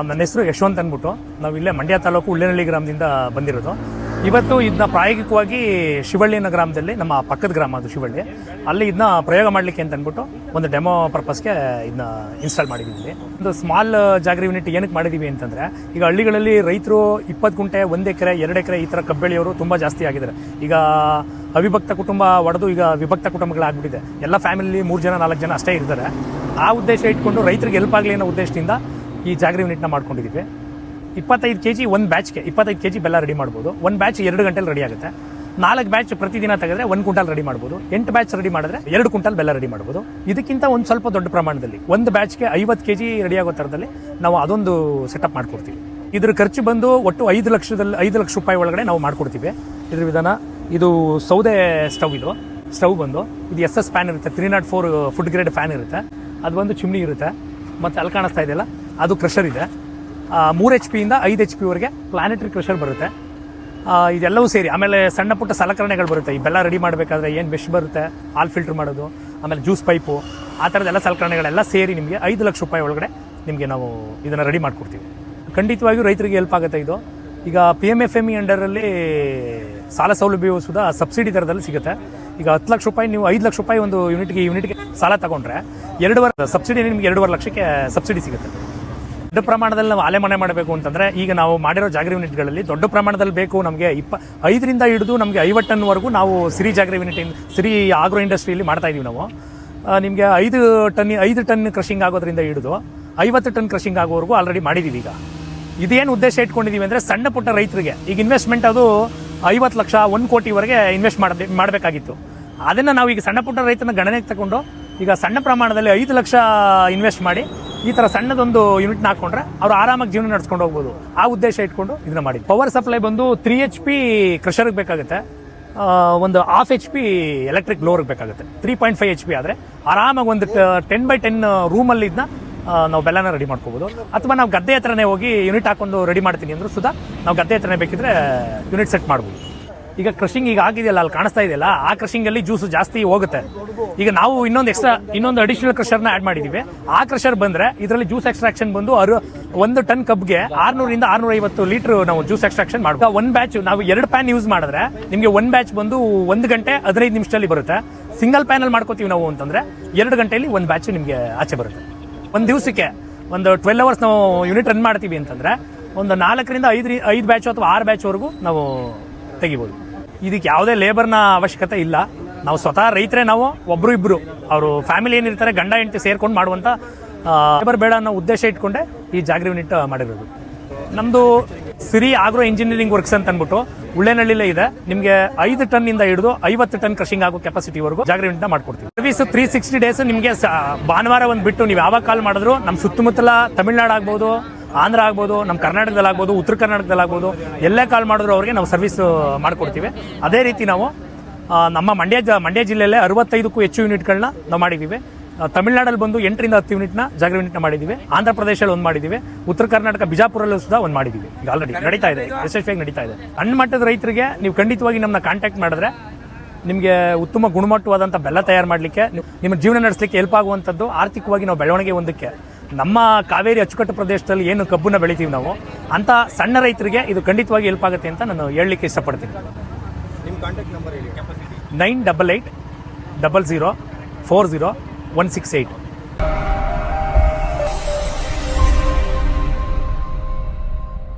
ನನ್ನ ಹೆಸರು ಯಶವಂತ್ ಅಂದ್ಬಿಟ್ಟು. ನಾವು ಇಲ್ಲೇ ಮಂಡ್ಯ ತಾಲೂಕು ಉಳ್ಳೆನಹಳ್ಳಿ ಗ್ರಾಮದಿಂದ ಬಂದಿರೋದು. ಇವತ್ತು ಇದನ್ನ ಪ್ರಾಯೋಗಿಕವಾಗಿ ಶಿವಳ್ಳಿನ ಗ್ರಾಮದಲ್ಲಿ, ನಮ್ಮ ಪಕ್ಕದ ಗ್ರಾಮ ಅದು ಶಿವಳ್ಳಿ, ಅಲ್ಲಿ ಇದನ್ನ ಪ್ರಯೋಗ ಮಾಡಲಿಕ್ಕೆ ಅಂತ ಅಂದ್ಬಿಟ್ಟು ಒಂದು ಡೆಮೋ ಪರ್ಪಸ್ಗೆ ಇದನ್ನ ಇನ್ಸ್ಟಾಲ್ ಮಾಡಿದ್ದೀವಿ. ಒಂದು ಸ್ಮಾಲ್ ಜಾಗ್ರಿ ಯೂನಿಟ್ ಏನಕ್ಕೆ ಮಾಡಿದ್ದೀವಿ ಅಂತಂದರೆ, ಈಗ ಹಳ್ಳಿಗಳಲ್ಲಿ ರೈತರು ಇಪ್ಪತ್ತು ಗುಂಟೆ, ಒಂದು ಎಕರೆ, ಎರಡು ಎಕರೆ ಈ ಥರ ಕಬ್ಬು ಬೆಳೆಯೋರು ತುಂಬ ಜಾಸ್ತಿ ಆಗಿದ್ದಾರೆ. ಈಗ ಅವಿಭಕ್ತ ಕುಟುಂಬ ಒಡೆದು ಈಗ ವಿಭಕ್ತ ಕುಟುಂಬಗಳಾಗ್ಬಿಟ್ಟಿದೆ. ಎಲ್ಲ ಫ್ಯಾಮಿಲಿ ಮೂರು ಜನ, ನಾಲ್ಕು ಜನ ಅಷ್ಟೇ ಇರ್ತಾರೆ. ಆ ಉದ್ದೇಶ ಇಟ್ಕೊಂಡು ರೈತರಿಗೆ ಹೆಲ್ಪ್ ಆಗಲಿ ಅನ್ನೋ ಉದ್ದೇಶದಿಂದ ಈ ಜಾಗ್ರಿ ಯೂನಿಟ್ನ ಮಾಡ್ಕೊಂಡಿದ್ದೀವಿ. ಇಪ್ಪತ್ತೈದು ಕೆ ಜಿ ಒಂದು ಬ್ಯಾಚ್ಗೆ ಇಪ್ಪತ್ತೈದು ಕೆ ಜಿ ಬೆಲ್ಲ ರೆಡಿ ಮಾಡ್ಬೋದು. ಒಂದು ಬ್ಯಾಚ್ ಎರಡು ಗಂಟೆಲಿ ರೆಡಿ ಆಗುತ್ತೆ. ನಾಲ್ಕು ಬ್ಯಾಚ್ ಪ್ರತಿದಿನ ತೆಗೆದ್ರೆ ಒಂದು ಕ್ವಿಂಟಲ್ ರೆಡಿ ಮಾಡ್ಬೋದು. ಎಂಟು ಬ್ಯಾಚ್ ರೆಡಿ ಮಾಡಿದ್ರೆ ಎರಡು ಕ್ವಿಂಟಲ್ ಬೆಲ್ಲ ರೆಡಿ ಮಾಡ್ಬೋದು. ಇದಕ್ಕಿಂತ ಒಂದು ಸ್ವಲ್ಪ ದೊಡ್ಡ ಪ್ರಮಾಣದಲ್ಲಿ, ಒಂದು ಬ್ಯಾಚ್ಗೆ ಐವತ್ತು ಕೆ ಜಿ ರೆಡಿ ಆಗೋ ಥರದಲ್ಲಿ ನಾವು ಅದೊಂದು ಸೆಟಪ್ ಮಾಡ್ಕೊಡ್ತೀವಿ. ಇದ್ರ ಖರ್ಚು ಬಂದು ಒಟ್ಟು ಐದು ಲಕ್ಷದಲ್ಲಿ, ಐದು ಲಕ್ಷ ರೂಪಾಯಿ ಒಳಗಡೆ ನಾವು ಮಾಡ್ಕೊಡ್ತೀವಿ. ಇದ್ರ ವಿಧಾನ, ಇದು ಸೌದೆ ಸ್ಟವ್ ಇದು. ಸ್ಟವ್ ಬಂದು, ಇದು ಎಸ್ ಎಸ್ ಫ್ಯಾನ್ ಇರುತ್ತೆ. Three not four food grade fan ಇರುತ್ತೆ. ಅದು ಬಂದು ಚಿಮ್ನಿ ಇರುತ್ತೆ. ಮತ್ತು ಅಲ್ಲಿ ಕಾಣಿಸ್ತಾ ಇದೆಯಲ್ಲ ಅದು ಕ್ರಷರ್ ಇದೆ. ಮೂರು ಎಚ್ ಪಿಯಿಂದ ಐದು ಎಚ್ ಪಿವರೆಗೆ ಪ್ಲಾನೆಟರಿ ಕ್ರಷರ್ ಬರುತ್ತೆ. ಇದೆಲ್ಲವೂ ಸೇರಿ, ಆಮೇಲೆ ಸಣ್ಣ ಪುಟ್ಟ ಸಲಕರಣೆಗಳು ಬರುತ್ತೆ. ಈ ಬೆಲ್ಲ ರೆಡಿ ಮಾಡಬೇಕಾದ್ರೆ ಏನು ಬೆಶ್ ಬರುತ್ತೆ ಹಾಲ್ ಫಿಲ್ಟರ್ ಮಾಡೋದು, ಆಮೇಲೆ ಜ್ಯೂಸ್ ಪೈಪು ಆ ಥರದ್ದೆಲ್ಲ ಸಲಕರಣೆಗಳೆಲ್ಲ ಸೇರಿ ನಿಮಗೆ ಐದು ಲಕ್ಷ ರೂಪಾಯಿ ಒಳಗಡೆ ನಿಮಗೆ ನಾವು ಇದನ್ನು ರೆಡಿ ಮಾಡಿಕೊಡ್ತೀವಿ. ಖಂಡಿತವಾಗಿಯೂ ರೈತರಿಗೆ ಹೆಲ್ಪ್ ಆಗುತ್ತೆ ಇದು. ಈಗ P M F M E ಅಂಡರಲ್ಲಿ ಸಾಲ ಸೌಲಭ್ಯವು ಸುಧಾ ಸಬ್ಸಿಡಿ ದರದಲ್ಲಿ ಸಿಗುತ್ತೆ. ಈಗ ಹತ್ತು ಲಕ್ಷ ರೂಪಾಯಿ, ನೀವು ಐದು ಲಕ್ಷ ರೂಪಾಯಿ ಒಂದು ಯೂನಿಟ್ಗೆ ಯೂನಿಟ್ಗೆ ಸಾಲ ತಗೊಂಡ್ರೆ ಎರಡುವರೆ ಸಬ್ಸಿಡಿ ನಿಮಗೆ ಎರಡೂವರೆ ಲಕ್ಷಕ್ಕೆ ಸಬ್ಸಿಡಿ ಸಿಗುತ್ತೆ. ದೊಡ್ಡ ಪ್ರಮಾಣದಲ್ಲಿ ನಾವು ಆಲೆ ಮನೆ ಮಾಡಬೇಕು ಅಂತಂದ್ರೆ ಈಗ ನಾವು ಮಾಡಿರೋ ಜಾಗರಿ ಯೂನಿಟ್ಗಳಲ್ಲಿ ದೊಡ್ಡ ಪ್ರಮಾಣದಲ್ಲಿ ಬೇಕು ನಮಗೆ ಇಪ್ಪ ಐದರಿಂದ ಹಿಡಿದು ನಮಗೆ ಐವತ್ತು ನಾವು ಸಿರಿ ಜಾಗರಿ ಯೂನಿಟ್ ಸಿರಿ ಆಗ್ರೋ ಇಂಡಸ್ಟ್ರಿಯಲ್ಲಿ ಮಾಡ್ತಾ ಇದೀವಿ ನಾವು. ನಿಮಗೆ ಐದು ಟನ್ ಐದು ಟನ್ ಕ್ರಷಿಂಗ್ ಆಗೋದ್ರಿಂದ ಹಿಡಿದು ಐವತ್ತು ಟನ್ ಕ್ರಷಿಂಗ್ ಆಗೋವರೆಗೂ ಆಲ್ರೆಡಿ ಮಾಡಿದೀವಿ ಈಗ. ಇದೇನು ಉದ್ದೇಶ ಇಟ್ಕೊಂಡಿದೀವಿ ಅಂದ್ರೆ ಸಣ್ಣ ಪುಟ್ಟ ರೈತರಿಗೆ ಈಗ ಇನ್ವೆಸ್ಟ್ಮೆಂಟ್ ಅದು ಐವತ್ತು ಲಕ್ಷ, ಒಂದು ಕೋಟಿವರೆಗೆ ಇನ್ವೆಸ್ಟ್ ಮಾಡಬೇ ಮಾಡಬೇಕಾಗಿತ್ತು. ಅದನ್ನ ನಾವು ಈಗ ಸಣ್ಣ ಪುಟ್ಟ ರೈತನ ಗಣನೆಗೆ ತಗೊಂಡು ಈಗ ಸಣ್ಣ ಪ್ರಮಾಣದಲ್ಲಿ ಐದು ಲಕ್ಷ ಇನ್ವೆಸ್ಟ್ ಮಾಡಿ ಈ ತರ ಸಣ್ಣದೊಂದು ಯೂನಿಟ್ನ ಹಾಕೊಂಡ್ರೆ ಅವ್ರು ಆರಾಮಾಗಿ ಜೀವನ ನಡೆಸ್ಕೊಂಡು ಹೋಗ್ಬೋದು. ಆ ಉದ್ದೇಶ ಇಟ್ಕೊಂಡು ಇದನ್ನ ಮಾಡಿ ಪವರ್ ಸಪ್ಲೈ ಬಂದು ತ್ರೀ ಎಚ್ ಪಿ ಕ್ರಷರ್ಗೆ ಬೇಕಾಗುತ್ತೆ. ಒಂದು ಹಾಫ್ ಎಚ್ ಪಿ ಎಲೆಕ್ಟ್ರಿಕ್ ಲೋರ್ಗೆ ಬೇಕಾಗುತ್ತೆ. Three point five H P ಆದರೆ ಆರಾಮಾಗಿ ಒಂದು ಟೆನ್ ಬೈ ಟೆನ್ ರೂಮಲ್ಲಿ ಇದನ್ನ ನಾವು ಬೆಲ್ಲನ ರೆಡಿ ಮಾಡ್ಕೋಬಹುದು ಅಥವಾ ನಾವು ಗದ್ದೆ ಹತ್ರನೇ ಹೋಗಿ ಯೂನಿಟ್ ಹಾಕೊಂಡು ರೆಡಿ ಮಾಡ್ತೀನಿ ಅಂದ್ರೂ ಸುಧಾ ನಾವು ಗದ್ದೆ ಹತ್ರನೇ ಬೇಕಿದ್ರೆ ಯೂನಿಟ್ ಸೆಟ್ ಮಾಡ್ಬೋದು. ಈಗ ಕ್ರಷಿಂಗ್ ಈಗ ಆಗಿದೆಯಲ್ಲ, ಅಲ್ಲಿ ಕಾಣಿಸ್ತಾ ಇದೆಯಲ್ಲ, ಆ ಕ್ರಷಿಂಗ್ ಅಲ್ಲಿ ಜ್ಯೂಸ್ ಜಾಸ್ತಿ ಹೋಗುತ್ತೆ. ಈಗ ನಾವು ಇನ್ನೊಂದು ಎಕ್ಸ್ಟ್ರಾ ಇನ್ನೊಂದು ಅಡಿಷನಲ್ ಕ್ರಷರ್ನ ಆಡ್ ಮಾಡಿದೀವಿ. ಆ ಕ್ರಷರ್ ಬಂದ್ರೆ ಇದರಲ್ಲಿ ಜ್ಯೂಸ್ ಎಕ್ಸ್ಟ್ರಾಕ್ಷನ್ ಬಂದು ಅರು ಒಂದು ಟನ್ ಕಬ್ಗೆ ಆರ್ನೂರಿಂದ ಆರ್ನೂರ ಐವತ್ತು ಲೀಟರ್ ನಾವು ಜ್ಯೂಸ್ ಎಕ್ಸ್ಟ್ರಾಕ್ಷನ್ ಮಾಡ್ಬೋದು. ಒಂದ್ ಬ್ಯಾಚ್ ನಾವು ಎರಡು ಪ್ಯಾನ್ ಯೂಸ್ ಮಾಡಿದ್ರೆ ನಿಮಗೆ ಒಂದ್ ಬ್ಯಾಚ್ ಬಂದು ಒಂದು ಗಂಟೆ ಹದಿನೈದು ನಿಮಿಷದಲ್ಲಿ ಬರುತ್ತೆ. ಸಿಂಗಲ್ ಪ್ಯಾನಲ್ ಮಾಡ್ಕೋತೀವಿ ನಾವು ಅಂತಂದ್ರೆ ಎರಡು ಗಂಟೆಯಲ್ಲಿ ಒಂದು ಬ್ಯಾಚ್ ನಿಮಗೆ ಆಚೆ ಬರುತ್ತೆ. ಒಂದು ದಿವಸಕ್ಕೆ ಒಂದು ಟ್ವೆಲ್ ಅವರ್ಸ್ ನಾವು ಯೂನಿಟ್ ರನ್ ಮಾಡ್ತೀವಿ ಅಂತಂದ್ರೆ ಒಂದು ನಾಲ್ಕರಿಂದ ಐದು ಐದು ಬ್ಯಾಚ್ ಅಥವಾ ಆರು ಬ್ಯಾಚ್ವರೆಗೂ ನಾವು ತೆಗಿಬೋದು. ಇದಕ್ಕೆ ಯಾವುದೇ ಲೇಬರ್ನ ಅವಶ್ಯಕತೆ ಇಲ್ಲ. ನಾವು ಸ್ವತಃ ರೈತರೇ ನಾವು, ಒಬ್ರು ಇಬ್ರು. ಅವರು ಫ್ಯಾಮಿಲಿ ಏನಿರ್ತಾರೆ, ಗಂಡ ಹೆಂಡತಿ ಸೇರ್ಕೊಂಡು ಮಾಡುವಂಥ ಲೇಬರ್ ಬೇಡ ಅನ್ನೋ ಉದ್ದೇಶ ಇಟ್ಕೊಂಡೆ ಈ ಜಾಗ್ರಿ ಯೂನಿಟ್ ಮಾಡಿರೋದು. ನಮ್ಮದು ಸಿರಿ ಆಗ್ರೋ ಇಂಜಿನಿಯರಿಂಗ್ ವರ್ಕ್ಸ್ ಅಂತ ಅಂದ್ಬಿಟ್ಟು ಉಳ್ಳೇನಹಳ್ಳಿಲೇ ಇದೆ. ನಿಮಗೆ ಐದು ಟನ್ ಇಂದ ಹಿಡಿದು ಐವತ್ತು ಟನ್ ಕ್ರಷಿಂಗ್ ಆಗೋ ಕೆಪಾಸಿಟಿವರೆಗೂ ಜಾಗ್ರಿ ಯೂನಿಟ್ನ ಮಾಡ್ಕೊಡ್ತೀವಿ. ಸರ್ವಿಸ್ ತ್ರೀ ಸಿಕ್ಸ್ಟಿ ಡೇಸ್ ನಿಮಗೆ ಭಾನುವಾರ ಒಂದು ಬಿಟ್ಟು ನೀವು ಯಾವಾಗ ಕಾಲ್ ಮಾಡಿದ್ರು ನಮ್ಮ ಸುತ್ತಮುತ್ತಲ ತಮಿಳ್ನಾಡು ಆಗ್ಬೋದು ಆಂಧ್ರ ಆಗ್ಬೋದು ನಮ್ಮ ಕರ್ನಾಟಕದಲ್ಲಿ ಆಗ್ಬೋದು, ಉತ್ತರ ಕರ್ನಾಟಕದಲ್ಲಿ ಆಗ್ಬೋದು, ಎಲ್ಲೇ ಕಾಲ್ ಮಾಡಿದ್ರು ಅವ್ರಿಗೆ ನಾವು ಸರ್ವಿಸ್ ಮಾಡಿಕೊಡ್ತೀವಿ. ಅದೇ ರೀತಿ ನಾವು ನಮ್ಮ ಮಂಡ್ಯ ಜ- ಮಂಡ್ಯ ಜಿಲ್ಲೆಯಲ್ಲೇ ಅರವತ್ತೈದಕ್ಕೂ ಹೆಚ್ಚು ಯೂನಿಟ್ಗಳನ್ನ ನಾವು ಮಾಡಿದ್ದೀವಿ. ತಮಿಳ್ನಾಡಲ್ಲಿ ಬಂದು ಎಂಟರಿಂದ ಹತ್ತು ಯೂನಿಟ್ನ ಜಾಗೃತಿ ಯೂನಿಟ್ನ ಮಾಡಿದ್ದೀವಿ. ಆಂಧ್ರ ಪ್ರದೇಶದಲ್ಲಿ ಒಂದು ಮಾಡಿದ್ದೀವಿ. ಉತ್ತರ ಕರ್ನಾಟಕ, ಬಿಜಾಪುರಲ್ಲೂ ಸಹ ಒಂದು ಮಾಡಿದ್ದೀವಿ. ಈಗ ಆಲ್ರೆಡಿ ನಡೀತಾ ಇದೆ, ಯಶಸ್ವಿಯಾಗಿ ನಡೀತಾ ಇದೆ. ಸಣ್ಣ ಮಟ್ಟದ ರೈತರಿಗೆ ನೀವು ಖಂಡಿತವಾಗಿ ನಮ್ಮನ್ನ ಕಾಂಟ್ಯಾಕ್ಟ್ ಮಾಡಿದ್ರೆ ನಿಮಗೆ ಉತ್ತಮ ಗುಣಮಟ್ಟವಾದಂಥ ಬೆಲ್ಲ ತಯಾರು ಮಾಡಲಿಕ್ಕೆ ನಿಮ್ಮ ಜೀವನ ನಡೆಸಲಿಕ್ಕೆ ಹೆಲ್ಪ್ ಆಗುವಂಥದ್ದು ಆರ್ಥಿಕವಾಗಿ ನಾವು ಬೆಳವಣಿಗೆ ಒಂದಕ್ಕೆ ನಮ್ಮ ಕಾವೇರಿ ಅಚ್ಚುಕಟ್ಟು ಪ್ರದೇಶದಲ್ಲಿ ಏನು ಕಬ್ಬನ್ನ ಬೆಳಿತೀವಿ ನಾವು ಅಂತ ಸಣ್ಣ ರೈತರಿಗೆ ಇದು ಖಂಡಿತವಾಗಿ ಹೆಲ್ಪ್ ಆಗುತ್ತೆ ಅಂತ ನಾನು ಹೇಳಲಿಕ್ಕೆ ಇಷ್ಟಪಡ್ತೀನಿ. ನಿಮ್ಮ ಕಾಂಟ್ಯಾಕ್ಟ್ ನಂಬರ್ ಹೇಳಿ capacity nine double eight double zero four zero one six eight